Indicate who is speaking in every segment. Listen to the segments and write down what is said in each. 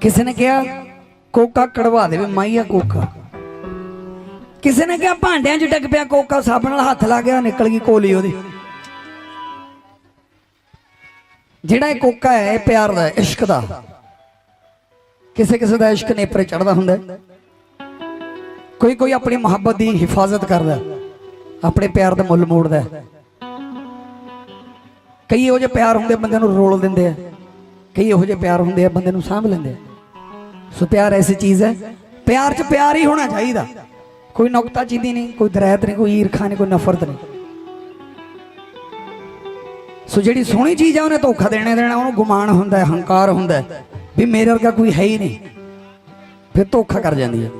Speaker 1: ਕਿਸੇ ਨੇ ਕਿਹਾ, ਕੋਕਾ ਕੜਵਾ ਦੇਵੇ ਮਾਈਆ ਕੋਕਾ। ਕਿਸੇ ਨੇ ਕਿਹਾ ਭਾਂਡਿਆਂ 'ਚ ਡਿੱਗ ਪਿਆ ਕੋਕਾ ਸਾਬਣ ਨਾਲ ਹੱਥ ਲਾ ਗਿਆ, ਨਿਕਲ ਗਈ ਕੋਲੀ ਉਹਦੀ। ਜਿਹੜਾ ਇਹ ਕੋਕਾ ਹੈ, ਇਹ ਪਿਆਰ ਦਾ, ਇਸ਼ਕ ਦਾ। ਕਿਸੇ ਕਿਸੇ ਦਾ ਇਸ਼ਕ ਨੇਪਰੇ ਚੜਦਾ ਹੁੰਦਾ ਕੋਈ ਕੋਈ ਆਪਣੀ ਮੁਹੱਬਤ ਦੀ ਹਿਫਾਜ਼ਤ ਕਰਦਾ ਆਪਣੇ ਪਿਆਰ ਦਾ ਮੁੱਲ ਮੋੜਦਾ ਕਈ ਇਹੋ ਜਿਹੇ ਪਿਆਰ ਹੁੰਦੇ ਬੰਦੇ ਨੂੰ ਰੋਲ ਦਿੰਦੇ ਆ। ਕਈ ਇਹੋ ਜਿਹੇ ਪਿਆਰ ਹੁੰਦੇ ਆ, ਬੰਦੇ ਨੂੰ ਸਾਂਭ ਲੈਂਦੇ ਆ। ਸੋ ਪਿਆਰ ਐਸੀ ਚੀਜ਼ ਹੈ। ਪਿਆਰ 'ਚ ਪਿਆਰ ਹੀ ਹੋਣਾ ਚਾਹੀਦਾ। ਕੋਈ ਨੁਕਤਾਚੀਨੀ ਨਹੀਂ, ਕੋਈ ਦਰੈਤ ਨਹੀਂ, ਕੋਈ ਈਰਖਾ ਨਹੀਂ, ਕੋਈ ਨਫ਼ਰਤ ਨਹੀਂ। ਸੋ ਜਿਹੜੀ ਸੋਹਣੀ ਚੀਜ਼ ਆ, ਉਹਨੇ ਧੋਖਾ ਦੇਣੇ ਦੇਣਾ, ਉਹਨੂੰ ਗੁਮਾਨ ਹੁੰਦਾ ਹੈ, ਹੰਕਾਰ ਹੁੰਦਾ ਹੈ, ਵੀ ਮੇਰੇ ਵਰਗਾ ਕੋਈ ਹੈ ਹੀ ਨਹੀਂ। ਫਿਰ ਧੋਖਾ ਕਰ ਜਾਂਦੀ ਹੈ।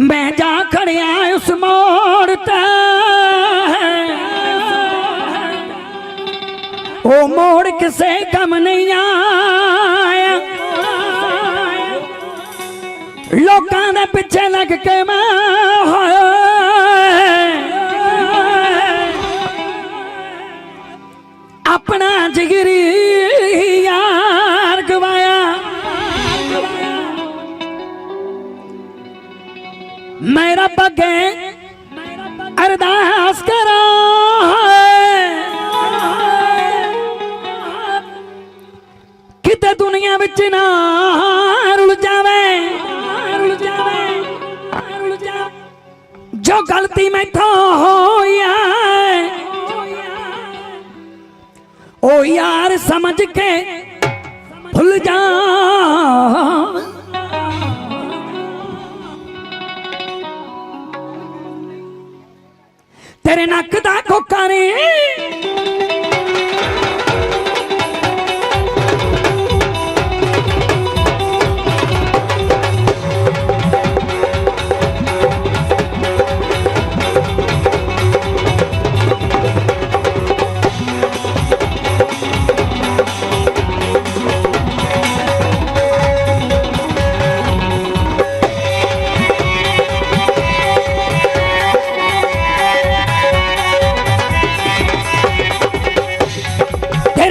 Speaker 1: ਮੈਂ ਜਾ ਖੜਿਆ ਉਸ ਮੋੜ ਤੇ। ਉਹ ਮੋੜ ਕਿਸੇ ਕੰਮ ਨਹੀਂ ਆਇਆ। ਲੋਕਾਂ ਦੇ ਪਿੱਛੇ ਲੱਗ ਕੇ ਮੈਂ ਹਾਏ ਮੇਰਾ ਅਰਦਾਸ ਕਰਾਂ ਕਿਤੇ ਦੁਨੀਆ ਵਿੱਚ ਨਾ ਰੁਲ ਜਾਵੇ। ਰੁਲ ਜਾਵੇ ਰੁਲ ਜਾਵੇ ਜੋ ਗਲਤੀ ਮੈਥੋਂ ਹੋਇਆ ਉਹ ਯਾਰ ਸਮਝ ਕੇ ਭੁੱਲ ਜਾ। ਤੇਰੇ ਨੱਕ ਦਾ ਕੋਕਾ ਨੇ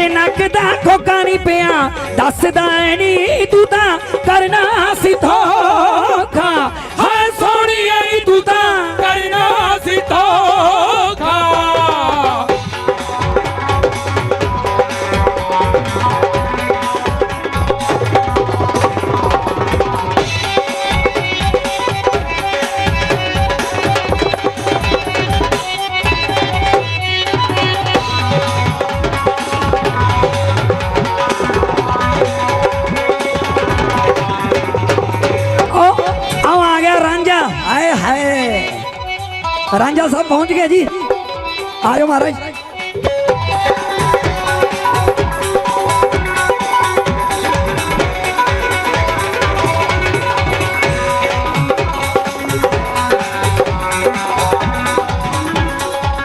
Speaker 1: ਨੱਕ ਦਾ ਖੋਕਾ ਨਹੀਂ ਪਿਆ। ਦੱਸਦਾ ਨਹੀਂ ਤੂੰ ਤਾਂ ਕਰਨਾ ਗਿਆ ਹਾਏ। ਰਾਂਝਾ ਸਾਹਿਬ ਪਹੁੰਚ ਗਏ ਜੀ। ਆਜੋ ਮਹਾਰਾਜ।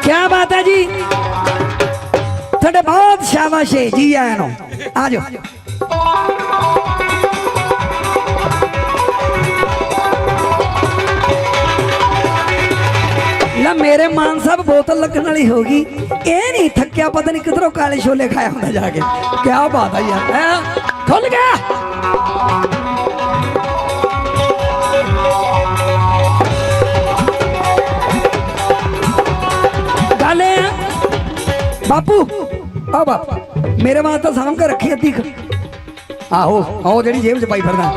Speaker 1: ਕੀ ਬਾਤ ਹੈ ਜੀ। ਤੁਹਾਡੇ ਬਹੁਤ ਸ਼ਾਬਾਸ਼ ਹੈ ਜੀ ਆਇਆਂ ਨੂੰ। ਆਜੋ। ਮੇਰੇ ਮਾਨ ਸਾਹਿਬ ਬੋਤਲ ਲੱਗਣ ਵਾਲੀ ਹੋ ਗਈ। ਇਹ ਨਹੀਂ ਥੱਕਿਆ, ਪਤਾ ਨਹੀਂ ਕਿਧਰੋਂ ਕਾਲੇ ਛੋਲੇ ਖਾਇਆ ਹੁੰਦਾ ਜਾ ਕੇ। ਕੀ ਬਾਤ ਹੈ ਯਾਰ। ਹੈਂ? ਖੁੱਲ ਗਿਆ। ਗੱਲ ਇਹ ਆ, ਬਾਪੂ ਮੇਰੇ ਮਾਂ ਤਾਂ ਸਾਂਭ ਕੇ ਰੱਖੀ ਅੱਧੀ ਆਹੋ ਆਹੋ ਜਿਹੜੀ ਜੇਬ 'ਚ ਪਾਈ ਫਿਰਦਾ।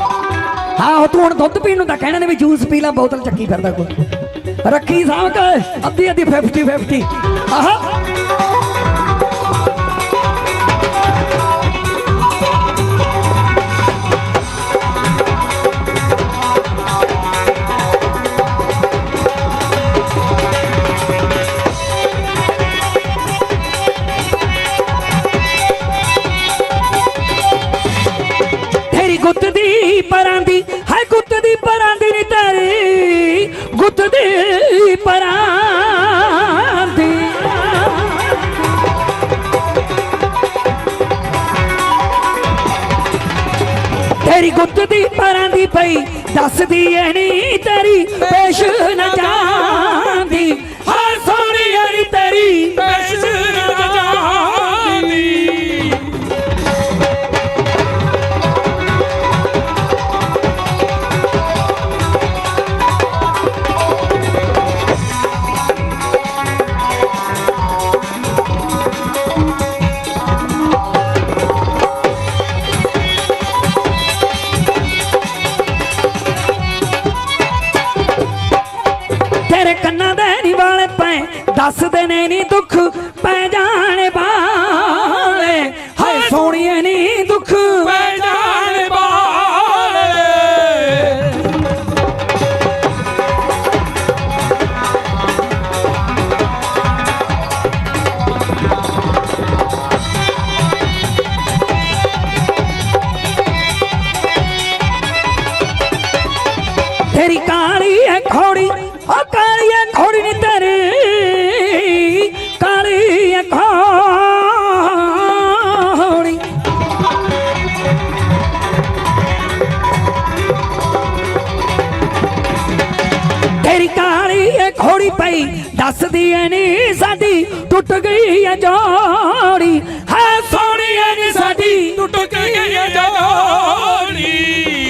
Speaker 1: ਹਾਂ ਤੂੰ ਹੁਣ ਦੁੱਧ ਪੀਣ ਨੂੰ ਤਾਂ ਕਹਿਣਾ ਨੇ ਵੀ ਜੂਸ ਪੀ ਲੈ, ਬੋਤਲ ਚੱਕੀ ਫਿਰਦਾ ਕੋਈ। ਰੱਖੀ ਸਾਂਭ ਕੇ। ਅੱਧੀ ਅੱਧੀ 50 50 ਆਹਾ। ਗੁੱਤ ਦੀ ਪਰਾਂ ਦੀ ਪਰਾਂ ਦੀ ਤੇਰੀ ਗੁੱਤ ਦੀ ਪਰਾਂ ਦੀ ਪਈ, ਦੱਸਦੀ ਐ ਨੀ ਤੇਰੀ, ਪੇਸ਼ ਨਾ ਜਾਂਦੀ।
Speaker 2: ਤੇਰੇ
Speaker 1: ਕੰਨਾਂ ਦੇ ਨੀ ਵਾਲੇ ਪੈ ਦੱਸਦੇ ਨੇ ਨੀ ਦੁੱਖ, ਪੈ ਜਾਣੇ ਬਾਲੇ ਹਾਏ, ਸੋਹਣੀਏ ਨੀ ਦੁੱਖ,
Speaker 2: ਪੈ ਜਾਣ ਵਾਲੇ।
Speaker 1: ਤੇਰੀ ਕਾਲੀ ਟੁੱਟ ਗਈ ਹੈ ਜੋੜੀ। ਹੈ ਸੋਹਣੀ ਐ ਸਾਡੀ। ਟੁੱਟ ਗਈ ਹੈ
Speaker 2: ਜੋੜੀ।